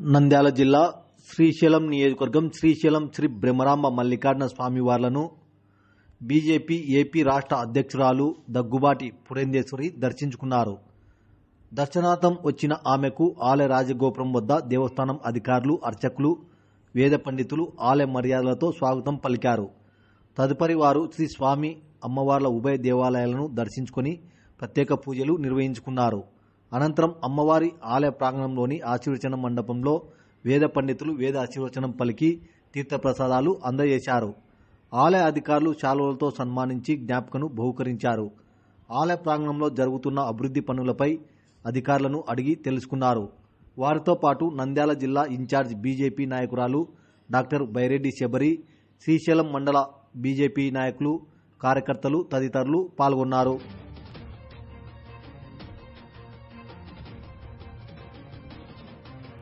నంద్యాల జిల్లా శ్రీశైలం నియోజకవర్గం శ్రీశైలం శ్రీ బ్రహ్మరాంబ మల్లికార్జున స్వామివార్లను బీజేపీ ఏపీ రాష్ట్ర అధ్యక్షురాలు దగ్గుబాటి పురేందేశ్వరి దర్శించుకున్నారు. దర్శనార్థం వచ్చిన ఆమెకు ఆలయ రాజగోపురం వద్ద దేవస్థానం అధికారులు అర్చకులు వేద పండితులు ఆలయ మర్యాదలతో స్వాగతం పలికారు. తదుపరి వారు శ్రీ స్వామి అమ్మవార్ల ఉభయ దేవాలయాలను దర్శించుకొని ప్రత్యేక పూజలు నిర్వహించుకున్నారు. అనంతరం అమ్మవారి ఆలయ ప్రాంగణంలోని ఆశీర్వచన మండపంలో వేద పండితులు వేద ఆశీర్వచనం పలికి తీర్థప్రసాదాలు అందజేశారు. ఆలయ అధికారులు శాలువలతో సన్మానించి జ్ఞాపికను బహుకరించారు. ఆలయ ప్రాంగణంలో జరుగుతున్న అభివృద్ధి పనులపై అధికారులను అడిగి తెలుసుకున్నారు. వారితో పాటు నంద్యాల జిల్లా ఇన్ఛార్జ్ బీజేపీ నాయకురాలు డాక్టర్ బైరెడ్డి శబరి శ్రీశైలం మండల బీజేపీ నాయకులు కార్యకర్తలు తదితరులు పాల్గొన్నారు.